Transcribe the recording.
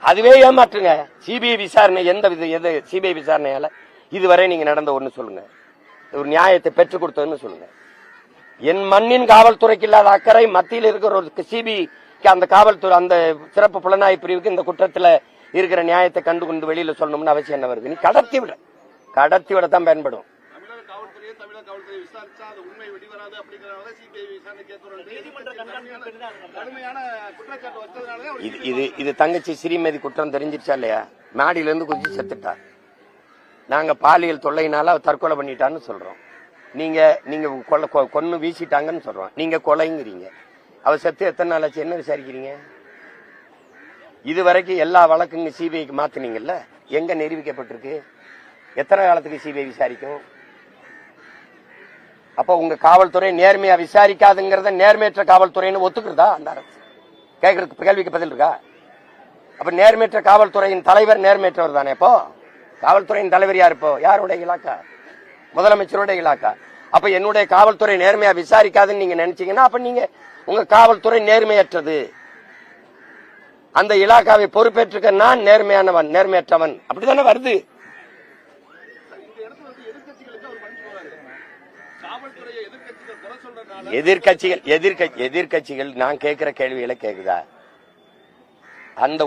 அதுவே ஏமாற்றுங்க. சிபிஐ விசாரணை எந்த வித எது சிபிஐ விசாரணையால? இதுவரை நீங்க நடந்த ஒண்ணு சொல்லுங்க. ஒரு நியாயத்தை பெற்றுக் கொடுத்ததுன்னு சொல்லுங்க. என் மண்ணின் காவல்துறைக்கு இல்லாத அக்கறை மத்தியில் இருக்கிற ஒரு சிபிக்கு அந்த காவல்துறை அந்த சிறப்பு புலனாய்வு பிரிவுக்கு இந்த குற்றத்துல இருக்கிற நியாயத்தை கண்டு கொண்டு வெளியில சொல்லணும்னு அவசியம் என்ன வருது? நீ கடத்தி விட. கடத்தி விட தான் பயன்படும். தமிழக காவல்துறை விசாரிச்சா அது உண்மை வெளிவராது அப்படிங்கறத சிபிஐ விசாரணை கேட்கிறோம் கடுமையான குற்றச்சாட்டு வச்சதுனால இது இது இது தங்கச்சி ஸ்ரீமதி குற்றம் தெரிஞ்சிருச்சா இல்லையா? மாடியில இருந்து குதிச்சு செத்துட்டா. நாங்க பாலியல் தொல்லையினால அவ தற்கொலை பண்ணிட்டான்னு சொல்றோம். நீங்க நீங்க கொலை கொ- கொன்னு வீசிட்டாங்கன்னு சொல்றோம். நீங்க கொலைங்கிறீங்க. அவ செத்து எத்தனை நாள் ஆச்சு? என்ன விசாரிக்கிறீங்க? இது வரைக்கும் எல்லா வழக்குங்க சிபிஐக்கு மாத்துனீங்கல்ல? எங்க நிரூபிக்கப்பட்டிருக்கு? எத்தனை காலத்துக்கு சிபிஐ விசாரிக்கும்? அப்ப உங்க காவல்துறை நேர்மையா விசாரிக்காதுங்கிறத நேர்மையற்ற காவல்துறைன்னு ஒத்துக்கிறதா அந்த அரசு? கேட்கறதுக்கு கேள்விக்கு பதில் இருக்கா? அப்ப நேர்மையற்ற காவல்துறையின் தலைவர் நேர்மையற்றவர் தானே இப்போ? காவல்துறையின் தலைவர் யார் இப்போ? யாருடைய இலாக்கா? முதலமைச்சருடைய இலாக்கா? அப்ப என்னுடைய காவல்துறை நேர்மையா விசாரிக்காதுன்னு நீங்க நினைச்சீங்கன்னா அப்ப நீங்க உங்க காவல்துறை நேர்மையற்றது. அந்த இலாக்காவை பொறுப்பேற்றுக்க நான் நேர்மையானவன் நேர்மையற்றவன். அப்படித்தானே வருது? எதிர்கட்சிகள் எதிர்க்க எதிர்கட்சிகள் நான் கேட்கிற கேள்விகளை கேக்குதா? அந்த